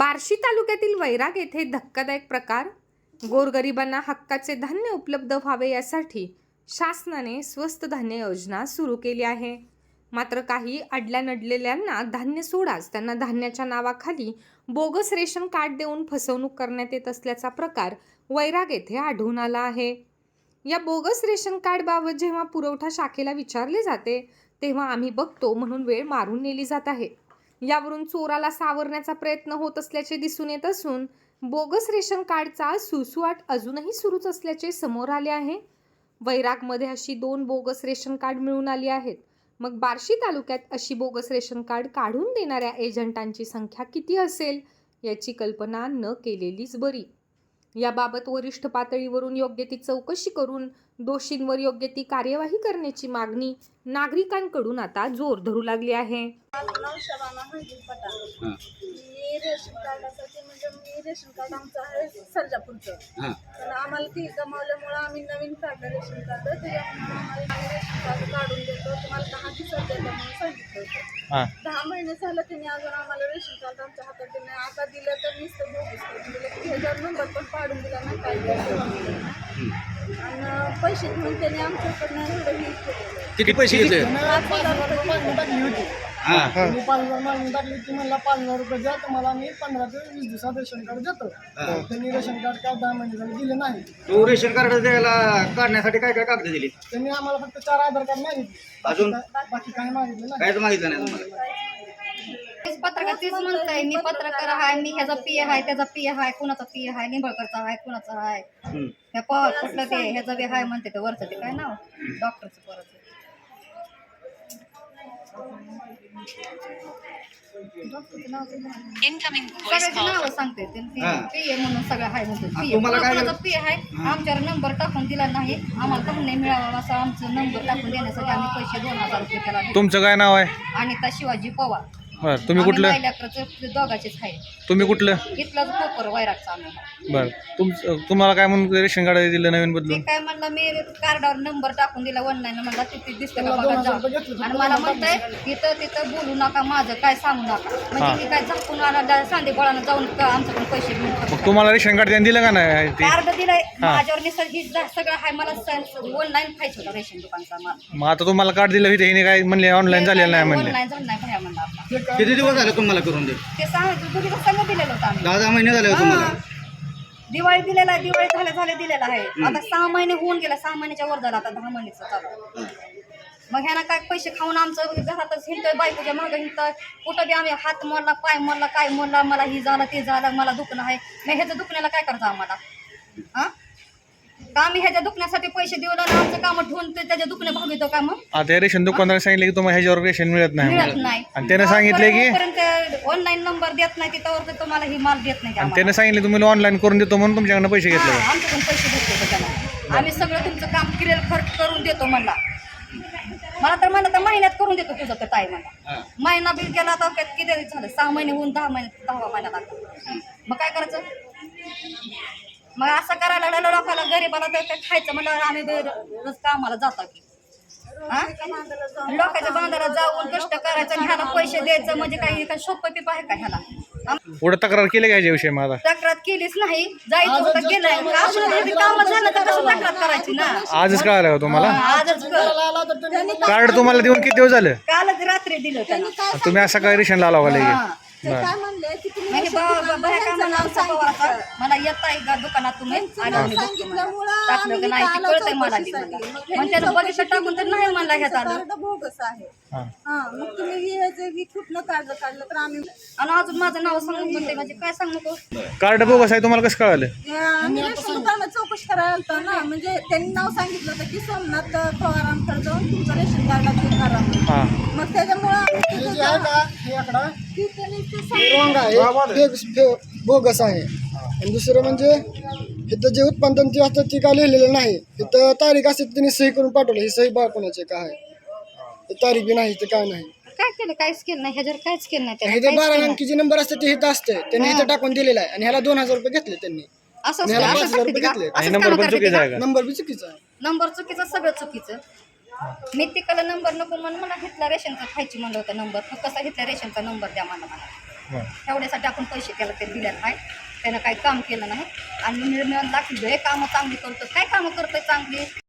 बार्शी तालुक्यातील वैराग येथे धक्कादायक प्रकार. गोरगरिबांना हक्काचे धान्य उपलब्ध व्हावे यासाठी शासनाने स्वस्त धान्य योजना सुरू केली आहे. मात्र काही अडल्या नडलेल्यांना धान्य सोडाच त्यांना धान्याच्या नावाखाली बोगस रेशन कार्ड देऊन फसवणूक करण्यात येत असल्याचा प्रकार वैराग येथे आढळून आला आहे. या बोगस रेशन कार्डबाबत जेव्हा पुरवठा शाखेला विचारले जाते तेव्हा आम्ही बघतो म्हणून वेळ मारून नेली जात आहे. यावरून चोराला सावरण्याचा प्रयत्न होत असल्याचे दिसून येत असून बोगस रेशन कार्डचा सुसुवाट अजूनही सुरूच असल्याचे समोर आले आहे. वैरागमध्ये अशी दोन बोगस रेशन कार्ड मिळून आली आहेत. मग बार्शी तालुक्यात अशी बोगस रेशन कार्ड काढून देणाऱ्या एजंटांची संख्या किती असेल याची कल्पना न केलेलीच बरी. याबाबत वरिष्ठ पातळीवरून योग्य ती चौकशी करून दोषींवर योग्य ती कार्यवाही करण्याची मागणी नागरिकांकडून आता जोर धरू लागली आहे. हां. मी रेशन कार्डासाठी म्हणजे मी रेशन कार्ड आमचं आहे सर्जापूरचं. हां. पण आम्हाला ती गमावल्यामुळं आम्ही नवीन काढलं रेशन कार्ड त्याच्यामुळे आम्हाला आम्ही रेशन कार्ड काढून देतो. तुम्हाला दहा दिवसात देतो म्हणून सांगितलं होतं. हां. दहा महिने झालं त्यांनी अजून आम्हाला रेशन कार्ड आमच्या हातात दिलं नाही. आता दिलं तर बोगस नंबर पण पाडून दिला काय आणि पैसे घेऊन त्यांनी आमच्याकडनं एवढं हे केलेलं. किती पैसे घेतले? पाच हजार रुपये मागणी टाकली होती हां मी पाच हजार मागणी टाकली की मला पाच हजार रुपये द्या मी पंधरा ते वीस दिवसात रेशन कार्ड देतो. त्यांनी रेशन कार्ड काय दहा महिने झाले दिले नाही. तो रेशन कार्ड द्यायला काढण्यासाठी काय काय कागद दिली त्यांनी आम्हाला फक्त चार आधार कार्ड मागितले. अजून? बाकी काही मागितले नाही. कायच मागितलं नाही तुम्हाला? तेच पत्रकार तेच म्हणताय मी पत्रकार आहे मी ह्याचा पी आहे त्याचा पी आहे कुणाचा पी आहे निंबळकरचा आहे कुणाचा आहे. ह्या पवार कुठलं ते ह्याचं बी आहे म्हणते ते वरचं ते काय नाव? डॉक्टरचं परत. सगळ्याची नावं सांगते हा. पी आहे म्हणून सगळं आहे म्हणते हा, पी तुम्हाला काय कुणाचा पी आहे? आमच्यावर नंबर टाकून दिला नाही आम्हाला धान्य मिळावा असा आमचा नंबर टाकून देण्यासाठी आम्ही पैसे दोन हजार रुपये त्याला दिले. तुमचं काय नाव आहे? अनिता शिवाजी पवार. बरं तुम्ही कुठलं? दोघाचेच आहे. तुम्ही कुठलं? इथलाच कोपर वैरागचा आम्ही. आहे. बरं तुम तुम्हाला काय म्हणून रेशन कार्ड दिलं नवीन ते बदलून काय म्हणलं मी कार्डावर नंबर टाकून दिला ऑनलाईन म्हणला तिथे दिसतं का बघा जा आणि मला म्हणताय तिथं तिथं बोलू नका माझं काय सांगू नका. म्हणजे मी काय झाकून आला सांदे बळानं जाऊन का आमच्याकडून पैसे घेऊन मग तुम्हाला रेशन कार्ड त्यांनी दिलं का नाही? ते? कार्ड दिलंय माझ्यावर ही जा- सगळं आहे मला ऑनलाईन खायचं होतं रेशन दुकानचा माल मग आता तुम्हाला कार्ड दिलं हिने काय म्हणले ऑनलाईन झालेलं नाही म्हणले? ऑनलाईन झालं नाही भया म्हणलं. आपला किती दिवस झाले तुम्हाला करून दे ते सांग तुम्ही संग दिलेलं होतं आम्ही. दहा दहा महिने झाले तुम्हाला हा. दिवाळी दिलेला आहे दिवाळी झाल्या झाल्या दिलेला आहे. आता सहा महिने होऊन गेला सहा महिन्याच्या वर झाला आता दहा महिन्याचं चालू. मग ह्यानं काय पैसे खाऊन आमचं घरातच हिंडतोय बायकोच्या मागं हिंडतोय. कुठं बी आम्ही हात मोडला पाय मोडला काय मोडला मला ही झालं ते झालं मला दुखणं आहे. मग ह्याच्या दुखण्याला काय करायचं आम्हाला? हा? का आम्ही ह्याच्या दुखण्यासाठी पैसे देऊ आणि आमचं काम ठेवून ते त्याच्या दुखणे भागितो का मग? आता रेशन दुकानदाराने सांगितले की तुम्हाला ह्याच्यावर रेशन मिळत नाही मिळत म्हणून. नाही. आणि त्यानं सांगितले की ऑनलाईन नंबर देत नाही तिथं तुम्हाला ही माल देत नाही आणि आम्हाला. त्यानं सांगितले तुम्हाला ऑनलाईन करून देतो म्हणून तुमच्याकडनं पैसे घेतले. हा, आमच्याकडून पैसे घेतले त्याच्यानं आम्ही सगळं तुमचं काम क्लिअर खर्च करून देतो म्हणला. मला तर म्हणलं तर महिन्यात करून देतो तुझं तर ताई म्हणला. महिना बिल गेला तर काय किती झालं? सहा महिने होऊन दहा महिने दहावा महिन्यात आता. मग मग असं करायला लागलं लोकांना गरीबाला तर काय खायचं म्हणलं आम्ही रोज कामाला जातो की. हा? लोकांच्या बांधाला जाऊन कष्ट करायचं आणि ह्याला पैसे द्यायचं म्हणजे काही काय सोपं पिप आहे का ह्याला? पुढे तक्रार केली का ह्याच्याविषयी मग आता? तक्रार केलीच नाही. जायचं होतं केलंय आपलं काम झालं तर कसं तक्रार करायची ना? आजच कळालं का तुम्हाला? आजच कर. कार्ड तुम्हाला देऊन किती दिवस झालं? कालच रात्री दिलं त्यांना तुम्ही असं काय रेशन लावा का लगे हा. ते काय म्हणले की तुम्ही म्हणजे बा- बा- मला येत आहे का आणि आम्ही. सांगितल्यामुळं टाकलं आम्ही का नाही ती आलो मला चौकशीसाठी. मग मग ह्यांनी त्यानं चौकशी बघितलं टाकून तर नाही म्हणला ह्यात आलं. कार्ड बोगस आहे. हां. हा मग तुम्ही हे जे की कुठलं कार्ड काढलं तर आम्ही आणि अजून माझं नाव सांगून म्हणते म्हणजे काय सांग नको. कार्ड बोगस आहे तुम्हाला कसं कळालं? या, आम्ही रेशन दुकानात चौकशी करायला आलतो ना म्हणजे त्यांनी नाव सांगितलं होतं की सोमनाथ पवारांकडे जाऊन तुमचं रेशन कार्डाचं हे करा. म्हणून. हां. मग त्याच्यामुळं आम्ही हे जे आहे का? हे आकडा? की त्यांनी ते हे रॉंग आहे. फे- बोगस आहे. आणि दुसरं म्हणजे इथं जे उत्पादन ते असतं ते काय लिहिलेलं नाही. इथं तारीख असते त्यांनी सही करून पाठवलं. ही सही बा कोणाची काय आहे? तारीख बी नाही काय नाही. काय केलं? काहीच केलं नाही. ह्याच्यावर काहीच केलं नाही त्यानं, इथे काहीच बारा केलं नाही. अंकीचे नंबर असते ते इथं असते. त्यांनी इथं टाकून दिलेलं आहे. आणि ह्याला दोन हजार रुपये घेतले त्यांनी. असं ह्याला असतं, पाच असं हजार करते रुपये का? घेतले. आणि असंच नंबर कामं पण करते चुकीचा का? आहे का? नंबर बी चुकीचा आहे. नंबर चुकीचं सगळं चुकीचं. मी तिकडे नंबर नको म्हणून मला घेतला रेशनचा खायची म्हणलं होतं नंबर मग कसा घेतला रेशनचा नंबर द्या मला मला. बरं. एवढ्यासाठी आपण पैसे त्याला ते दिले नाही त्यानं काही काम केलं नाही. आणि निर्णय दाखवलं हे कामं चांगली करतो काय कामं करतोय चांगली?